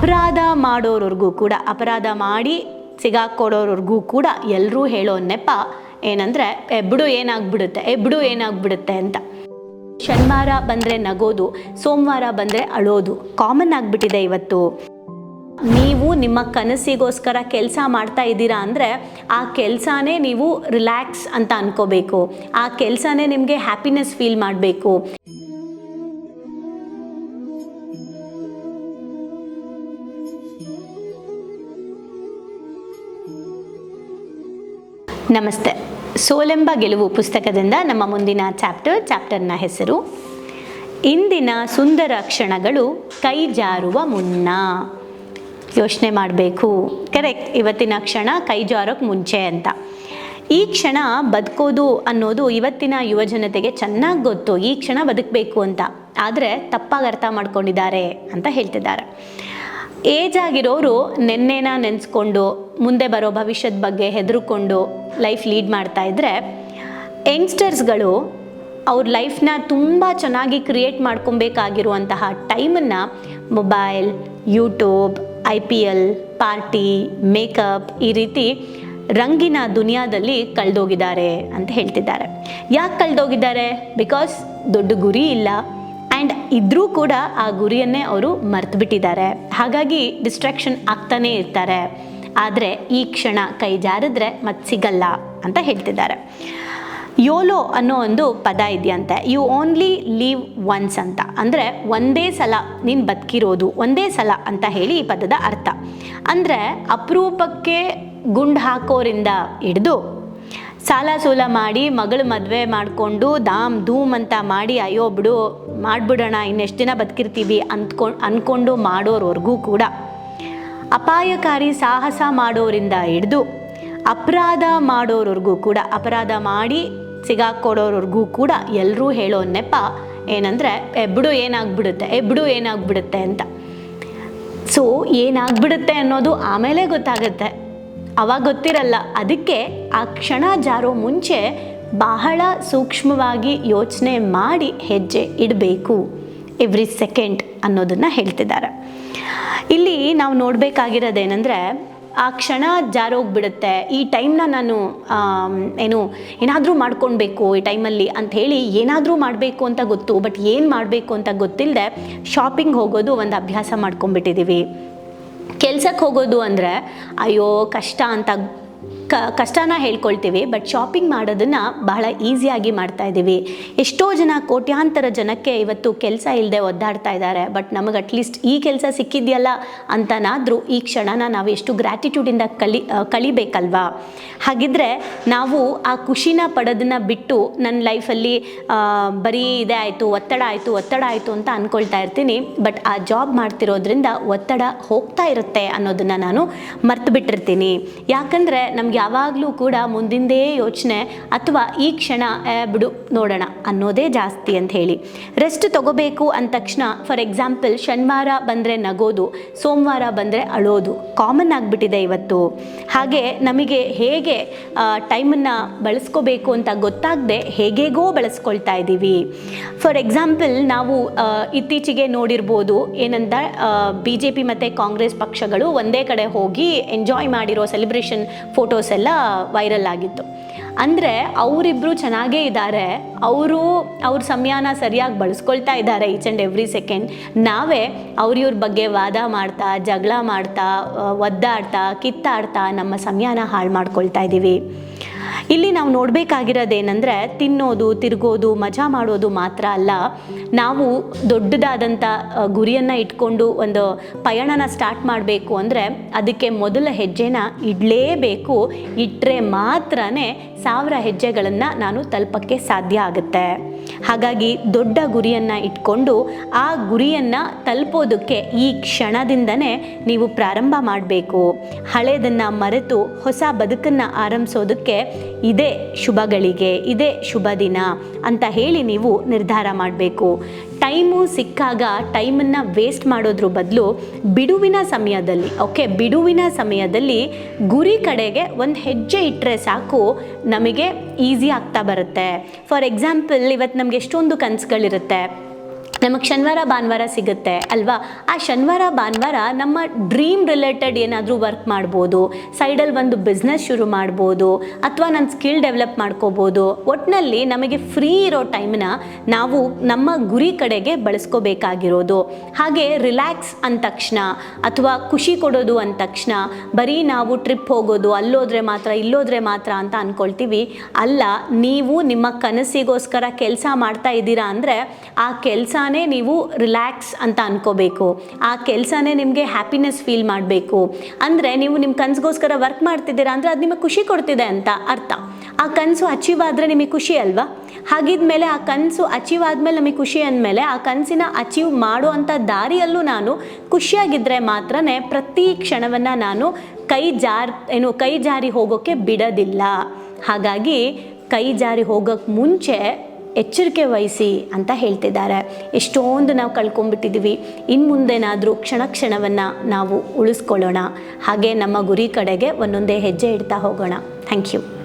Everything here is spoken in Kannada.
ಅಪರಾಧ ಮಾಡೋರವ್ರಿಗೂ ಕೂಡ, ಅಪರಾಧ ಮಾಡಿ ಸಿಗಾಕೊಡೋರವ್ರಿಗೂ ಕೂಡ ಎಲ್ಲರೂ ಹೇಳೋ ನೆಪ ಏನಂದರೆ ಎಬ್ಬಿಡು ಏನಾಗ್ಬಿಡುತ್ತೆ? ಎಬ್ಬಿಡು ಏನಾಗ್ಬಿಡುತ್ತೆ? ಅಂತ. ಶನಿವಾರ ಬಂದರೆ ನಗೋದು, ಸೋಮವಾರ ಬಂದರೆ ಅಳೋದು. ಕಾಮನ್ ಆಗಿಬಿಟ್ಟಿದೆ ಇವತ್ತು. ನೀವು ನಿಮ್ಮ ಕನಸಿಗೋಸ್ಕರ ಕೆಲಸ ಮಾಡ್ತಾ ಇದ್ದೀರಾ ಅಂದರೆ, ಆ ಕೆಲಸನೇ ನೀವು ರಿಲ್ಯಾಕ್ಸ್ ಅಂತ ಅನ್ಕೋಬೇಕು. ಆ ಕೆಲಸನೇ ನಿಮಗೆ ಹ್ಯಾಪಿನೆಸ್ ಫೀಲ್ ಮಾಡಬೇಕು. ನಮಸ್ತೆ. ಸೋಲೆಂಬ ಗೆಲುವು ಪುಸ್ತಕದಿಂದ ನಮ್ಮ ಮುಂದಿನ ಚಾಪ್ಟರ್, ಚಾಪ್ಟರ್ನ ಹೆಸರು, ಇಂದಿನ ಸುಂದರ ಕ್ಷಣಗಳು ಕೈ ಜಾರುವ ಮುನ್ನ. ಯೋಚನೆ ಮಾಡಬೇಕು. ಕರೆಕ್ಟ್ ಇವತ್ತಿನ ಕ್ಷಣ ಕೈ ಜಾರೋಕ್ಕೆ ಮುಂಚೆ ಅಂತ. ಈ ಕ್ಷಣ ಬದುಕೋದು ಅನ್ನೋದು ಇವತ್ತಿನ ಯುವಜನತೆಗೆ ಚೆನ್ನಾಗಿ ಗೊತ್ತು. ಈ ಕ್ಷಣ ಬದುಕಬೇಕು ಅಂತ. ಆದರೆ ತಪ್ಪಾಗಿ ಅರ್ಥ ಮಾಡ್ಕೊಂಡಿದ್ದಾರೆ ಅಂತ ಹೇಳ್ತಿದ್ದಾರೆ. ಏಜ್ ಆಗಿರೋರು ನೆನ್ನೆನ ನೆನೆಸ್ಕೊಂಡು ಮುಂದೆ ಬರೋ ಭವಿಷ್ಯದ ಬಗ್ಗೆ ಹೆದರುಕೊಂಡು ಲೈಫ್ ಲೀಡ್ ಮಾಡ್ತಾ ಇದ್ದರೆ ಯಂಗ್ಸ್ಟರ್ಸ್ಗಳು ಅವ್ರ ಲೈಫ್ನ ತುಂಬ ಚೆನ್ನಾಗಿ ಕ್ರಿಯೇಟ್ ಮಾಡ್ಕೊಬೇಕಾಗಿರುವಂತಹ ಟೈಮನ್ನು mobile YouTube I P L party makeup ಈ ರೀತಿ ರಂಗಿನ ದುನಿಯಾದಲ್ಲಿ ಕಳೆದೋಗಿದ್ದಾರೆ ಅಂತ ಹೇಳ್ತಿದ್ದಾರೆ. ಯಾಕೆ ಕಳೆದೋಗಿದ್ದಾರೆ? ಬಿಕಾಸ್ ದೊಡ್ಡ ಗುರಿ ಇಲ್ಲ. ಆ್ಯಂಡ್ ಇದ್ರೂ ಕೂಡ ಆ ಗುರಿಯನ್ನೇ ಅವರು ಮರ್ತು ಬಿಟ್ಟಿದ್ದಾರೆ ಹಾಗಾಗಿ ಡಿಸ್ಟ್ರಾಕ್ಷನ್ ಆಗ್ತಾನೇ ಇರ್ತಾರೆ. ಆದರೆ ಈ ಕ್ಷಣ ಕೈ ಜಾರಿದ್ರೆ ಮತ್ತೆ ಸಿಗಲ್ಲ ಅಂತ ಹೇಳ್ತಿದ್ದಾರೆ. ಯೋಲೋ ಅನ್ನೋ ಒಂದು ಪದ ಇದೆಯಂತೆ. ಯು ಓನ್ಲಿ ಲೀವ್ ಒನ್ಸ್ ಅಂತ. ಅಂದರೆ ಒಂದೇ ಸಲ ನೀನು ಬದುಕಿರೋದು, ಒಂದೇ ಸಲ ಅಂತ ಹೇಳಿ ಈ ಪದದ ಅರ್ಥ. ಅಂದರೆ ಅಪರೂಪಕ್ಕೆ ಗುಂಡು ಹಾಕೋರಿಂದ ಹಿಡಿದು ಸಾಲ ಸೂಲ ಮಾಡಿ ಮಗಳು ಮದುವೆ ಮಾಡಿಕೊಂಡು ದಾಮ್ ಧೂಮ್ ಅಂತ ಮಾಡಿ ಅಯ್ಯೋ ಬಿಡು ಮಾಡಿಬಿಡೋಣ, ಇನ್ನೆಷ್ಟು ದಿನ ಬದುಕಿರ್ತೀವಿ ಅಂದ್ಕೊಂಡು ಅಂದ್ಕೊಂಡು ಮಾಡೋರ್ವರೆಗೂ ಕೂಡ. ಅಪಾಯಕಾರಿ ಸಾಹಸ ಮಾಡೋರಿಂದ ಹಿಡಿದು ಅಪರಾಧ ಮಾಡೋರ್ವರೆಗೂ ಕೂಡ, ಅಪರಾಧ ಮಾಡಿ ಸಿಗಾಕೊಡೋರ್ವರೆಗೂ ಕೂಡ ಎಲ್ಲರೂ ಹೇಳೋ ನೆಪ ಏನಂದರೆ ಎಬ್ಬಡು ಏನಾಗ್ಬಿಡುತ್ತೆ ಎಬ್ಬಡು ಏನಾಗ್ಬಿಡುತ್ತೆ ಅಂತ. ಸೊ, ಏನಾಗ್ಬಿಡುತ್ತೆ ಅನ್ನೋದು ಆಮೇಲೆ ಗೊತ್ತಾಗುತ್ತೆ. ಅವಾಗ ಗೊತ್ತಿರಲ್ಲ. ಅದಕ್ಕೆ ಆ ಕ್ಷಣ ಜಾರೋ ಮುಂಚೆ ಬಹಳ ಸೂಕ್ಷ್ಮವಾಗಿ ಯೋಚನೆ ಮಾಡಿ ಹೆಜ್ಜೆ ಇಡಬೇಕು ಎವ್ರಿ ಸೆಕೆಂಡ್ ಅನ್ನೋದನ್ನು ಹೇಳ್ತಿದ್ದಾರೆ. ಇಲ್ಲಿ ನಾವು ನೋಡಬೇಕಾಗಿರೋದೇನೆಂದರೆ, ಆ ಕ್ಷಣ ಜಾರೋಗ್ಬಿಡುತ್ತೆ, ಈ ಟೈಮ್ನ ನಾನು ಏನು, ಏನಾದರೂ ಮಾಡ್ಕೊಳ್ಬೇಕು ಈ ಟೈಮಲ್ಲಿ ಅಂಥೇಳಿ ಏನಾದರೂ ಮಾಡಬೇಕು ಅಂತ ಗೊತ್ತು ಬಟ್ ಏನು ಮಾಡಬೇಕು ಅಂತ ಗೊತ್ತಿಲ್ಲದೆ ಶಾಪಿಂಗ್ ಹೋಗೋದು ಒಂದು ಅಭ್ಯಾಸ ಮಾಡ್ಕೊಂಡ್ಬಿಟ್ಟಿದ್ದೀವಿ ಕೆಲ್ಸಕ್ಕೆ ಹೋಗೋದು ಅಂದರೆ, ಅಯ್ಯೋ ಕಷ್ಟ ಅಂತ ಕ ಕಷ್ಟನ ಹೇಳ್ಕೊಳ್ತೀವಿ ಬಟ್ ಶಾಪಿಂಗ್ ಮಾಡೋದನ್ನು ಬಹಳ ಈಸಿಯಾಗಿ ಮಾಡ್ತಾ ಇದ್ದೀವಿ. ಎಷ್ಟೋ ಜನ ಕೋಟ್ಯಾಂತರ ಜನಕ್ಕೆ ಇವತ್ತು ಕೆಲಸ ಇಲ್ಲದೆ ಒದ್ದಾಡ್ತಾ ಇದ್ದಾರೆ ಬಟ್ ನಮಗೆ ಅಟ್ಲೀಸ್ಟ್ ಈ ಕೆಲಸ ಸಿಕ್ಕಿದೆಯಲ್ಲ ಅಂತನಾದರೂ ಈ ಕ್ಷಣನ ನಾವು ಎಷ್ಟು ಗ್ರ್ಯಾಟಿಟ್ಯೂಡಿಂದ ಕಲಿ ಕಲಿಬೇಕಲ್ವಾ ಹಾಗಿದ್ರೆ ನಾವು ಆ ಖುಷಿನ ಪಡೋದನ್ನ ಬಿಟ್ಟು ನನ್ನ ಲೈಫಲ್ಲಿ ಬರೀ ಇದೇ ಆಯಿತು, ಒತ್ತಡ ಆಯಿತು ಒತ್ತಡ ಆಯಿತು ಅಂತ ಅಂದ್ಕೊಳ್ತಾ ಇರ್ತೀನಿ ಬಟ್ ಆ ಜಾಬ್ ಮಾಡ್ತಿರೋದ್ರಿಂದ ಒತ್ತಡ ಹೋಗ್ತಾ ಇರುತ್ತೆ ಅನ್ನೋದನ್ನು ನಾನು ಮರ್ತು ಬಿಟ್ಟಿರ್ತೀನಿ ಯಾಕಂದರೆ ನಮ್ಗೆ ಯಾವಾಗಲೂ ಕೂಡ ಮುಂದಿಂದೇ ಯೋಚನೆ ಅಥವಾ ಈ ಕ್ಷಣ ಬಿಡು, ನೋಡೋಣ ಅನ್ನೋದೇ ಜಾಸ್ತಿ ಅಂತ ಹೇಳಿ. ರೆಸ್ಟ್ ತಗೋಬೇಕು ಅಂದ ತಕ್ಷಣ, ಫಾರ್ ಎಕ್ಸಾಂಪಲ್, ಶನಿವಾರ ಬಂದರೆ ನಗೋದು, ಸೋಮವಾರ ಬಂದರೆ ಅಳೋದು, ಕಾಮನ್ ಆಗಿಬಿಟ್ಟಿದೆ ಇವತ್ತು. ಹಾಗೆ ನಮಗೆ ಹೇಗೆ ಟೈಮನ್ನು ಬಳಸ್ಕೋಬೇಕು ಅಂತ ಗೊತ್ತಾಗದೆ ಹೇಗೇಗೋ ಬಳಸ್ಕೊಳ್ತಾ ಇದ್ದೀವಿ. ಫಾರ್ ಎಕ್ಸಾಂಪಲ್, ನಾವು ಇತ್ತೀಚೆಗೆ ನೋಡಿರ್ಬೋದು ಏನಂತ ಬಿ ಜೆ ಪಿ ಮತ್ತು ಕಾಂಗ್ರೆಸ್ ಪಕ್ಷಗಳು ಒಂದೇ ಕಡೆ ಹೋಗಿ ಎಂಜಾಯ್ ಮಾಡಿರೋ ಸೆಲೆಬ್ರೇಷನ್ ಫೋಟೋಸ್ ಎಲ್ಲ ವೈರಲ್ ಆಗಿತ್ತು. ಅಂದರೆ ಅವರಿಬ್ಬರು ಚೆನ್ನಾಗೇ ಇದ್ದಾರೆ ಅವರು, ಅವ್ರ ಸಮಯನ ಸರಿಯಾಗಿ ಬಳಸ್ಕೊಳ್ತಾ ಇದ್ದಾರೆ ಈಚ್ ಆ್ಯಂಡ್ ಎವ್ರಿ ಸೆಕೆಂಡ್ ನಾವೇ ಅವ್ರಿವ್ರ ಬಗ್ಗೆ ವಾದ ಮಾಡ್ತಾ, ಜಗಳ ಮಾಡ್ತಾ ಒದ್ದಾಡ್ತಾ, ಕಿತ್ತಾಡ್ತಾ ನಮ್ಮ ಸಮಯನ ಹಾಳು ಮಾಡ್ಕೊಳ್ತಾ ಇದ್ದೀವಿ ಇಲ್ಲಿ ನಾವು ನೋಡಬೇಕಾಗಿರೋದೇನೆಂದರೆ ತಿನ್ನೋದು, ತಿರುಗೋದು, ಮಜಾ ಮಾಡೋದು ಮಾತ್ರ ಅಲ್ಲ. ನಾವು ದೊಡ್ಡದಾದಂಥ ಗುರಿಯನ್ನು ಇಟ್ಕೊಂಡು ಒಂದು ಪಯಣನ ಸ್ಟಾರ್ಟ್ ಮಾಡಬೇಕು ಅಂದರೆ ಅದಕ್ಕೆ ಮೊದಲ ಹೆಜ್ಜೆನ ಇಡಲೇಬೇಕು. ಇಟ್ಟರೆ ಮಾತ್ರನೇ ಸಾವಿರ ಹೆಜ್ಜೆಗಳನ್ನು ನಾನು ತಲುಪಕ್ಕೆ ಸಾಧ್ಯ ಆಗುತ್ತೆ. ಹಾಗಾಗಿ ದೊಡ್ಡ ಗುರಿಯನ್ನು ಇಟ್ಕೊಂಡು ಆ ಗುರಿಯನ್ನು ತಲುಪೋದಕ್ಕೆ ಈ ಕ್ಷಣದಿಂದನೇ ನೀವು ಪ್ರಾರಂಭ ಮಾಡಬೇಕು. ಹಳೆಯದನ್ನು ಮರೆತು ಹೊಸ ಬದುಕನ್ನು ಆರಂಭಿಸೋದಕ್ಕೆ ಇದೇ ಶುಭಗಳಿಗೆ, ಇದೇ ಶುಭ ದಿನ ಅಂತ ಹೇಳಿ ನೀವು ನಿರ್ಧಾರ ಮಾಡಬೇಕು. ಟೈಮು ಸಿಕ್ಕಾಗ ಟೈಮನ್ನು ವೇಸ್ಟ್ ಮಾಡೋದ್ರ ಬದಲು ಬಿಡುವಿನ ಸಮಯದಲ್ಲಿ ಓಕೆ ಬಿಡುವಿನ ಸಮಯದಲ್ಲಿ ಗುರಿ ಕಡೆಗೆ ಒಂದು ಹೆಜ್ಜೆ ಇಟ್ಟರೆ ಸಾಕು, ನಮಗೆ ಈಸಿ ಆಗ್ತಾ ಬರುತ್ತೆ. ಫಾರ್ ಎಕ್ಸಾಂಪಲ್ ಇವತ್ತು ನಮಗೆ ಎಷ್ಟೊಂದು ಕನಸುಗಳಿರುತ್ತೆ. ನಮಗೆ ಶನಿವಾರ, ಭಾನುವಾರ ಸಿಗುತ್ತೆ, ಅಲ್ವಾ? ಆ ಶನಿವಾರ, ಭಾನುವಾರ ನಮ್ಮ ಡ್ರೀಮ್ ರಿಲೇಟೆಡ್ ಏನಾದರೂ ವರ್ಕ್ ಮಾಡ್ಬೋದು ಸೈಡಲ್ಲಿ ಒಂದು ಬಿಸ್ನೆಸ್ ಶುರು ಮಾಡ್ಬೋದು, ಅಥವಾ ನನ್ನ ಸ್ಕಿಲ್ ಡೆವಲಪ್ ಮಾಡ್ಕೋಬೋದು ಒಟ್ಟಿನಲ್ಲಿ ನಮಗೆ ಫ್ರೀ ಇರೋ ಟೈಮ್ನ ನಾವು ನಮ್ಮ ಗುರಿ ಕಡೆಗೆ ಬಳಸ್ಕೋಬೇಕಾಗಿರೋದು. ಹಾಗೆ ರಿಲ್ಯಾಕ್ಸ್ ಅಂದ ತಕ್ಷಣ, ಅಥವಾ ಖುಷಿ ಕೊಡೋದು ಅಂದ ತಕ್ಷಣ, ಬರೀ ನಾವು ಟ್ರಿಪ್ ಹೋಗೋದು, ಅಲ್ಲೋದ್ರೆ ಮಾತ್ರ, ಇಲ್ಲೋದ್ರೆ ಮಾತ್ರ ಅಂತ ಅಂದ್ಕೊಳ್ತೀವಿ ಅಲ್ಲ, ನೀವು ನಿಮ್ಮ ಕನಸಿಗೋಸ್ಕರ ಕೆಲಸ ಮಾಡ್ತಾ ಇದ್ದೀರಾ ಅಂದರೆ, ಆ ಕೆಲಸನೇ ನೀವು ರಿಲ್ಯಾಕ್ಸ್ ಅಂತ ಅನ್ಕೋಬೇಕು. ಆ ಕೆಲಸನೇ ನಿಮಗೆ ಹ್ಯಾಪಿನೆಸ್ ಫೀಲ್ ಮಾಡಬೇಕು. ಅಂದರೆ ನೀವು ನಿಮ್ಮ ಕನಸಿಗೋಸ್ಕರ ವರ್ಕ್ ಮಾಡ್ತಿದ್ದೀರಾ ಅಂದರೆ ಅದು ನಿಮಗೆ ಖುಷಿ ಕೊಡ್ತಿದೆ ಅಂತ ಅರ್ಥ. ಆ ಕನಸು ಅಚೀವ್ ಆದರೆ ನಿಮಗೆ ಖುಷಿ ಅಲ್ವಾ? ಹಾಗಿದ್ಮೇಲೆ ಆ ಕನಸು ಅಚೀವ್ ಆದಮೇಲೆ ನಮಗೆ ಖುಷಿ ಅಂದಮೇಲೆ ಆ ಕನಸಿನ ಅಚೀವ್ ಮಾಡುವಂಥ ದಾರಿಯಲ್ಲೂ ನಾನು ಖುಷಿಯಾಗಿದ್ದರೆ ಮಾತ್ರನೇ ಪ್ರತಿ ಕ್ಷಣವನ್ನು ನಾನು ಕೈ ಜಾರ್, ಏನು ಕೈ ಜಾರಿ ಹೋಗೋಕ್ಕೆ ಬಿಡೋದಿಲ್ಲ. ಹಾಗಾಗಿ ಕೈ ಜಾರಿ ಹೋಗೋಕ್ಕೆ ಮುಂಚೆ ಎಚ್ಚರಿಕೆ ವಹಿಸಿ ಅಂತ ಹೇಳ್ತಿದ್ದಾರೆ. ಎಷ್ಟೊಂದು ನಾವು ಕಳ್ಕೊಂಡ್ಬಿಟ್ಟಿದ್ದೀವಿ. ಇನ್ನು ಮುಂದೆನಾದರೂ ಕ್ಷಣ ಕ್ಷಣವನ್ನು ನಾವು ಉಳಿಸ್ಕೊಳ್ಳೋಣ. ಹಾಗೆ ನಮ್ಮ ಗುರಿ ಕಡೆಗೆ ಒಂದೊಂದೇ ಹೆಜ್ಜೆ ಇಡ್ತಾ ಹೋಗೋಣ. Thank you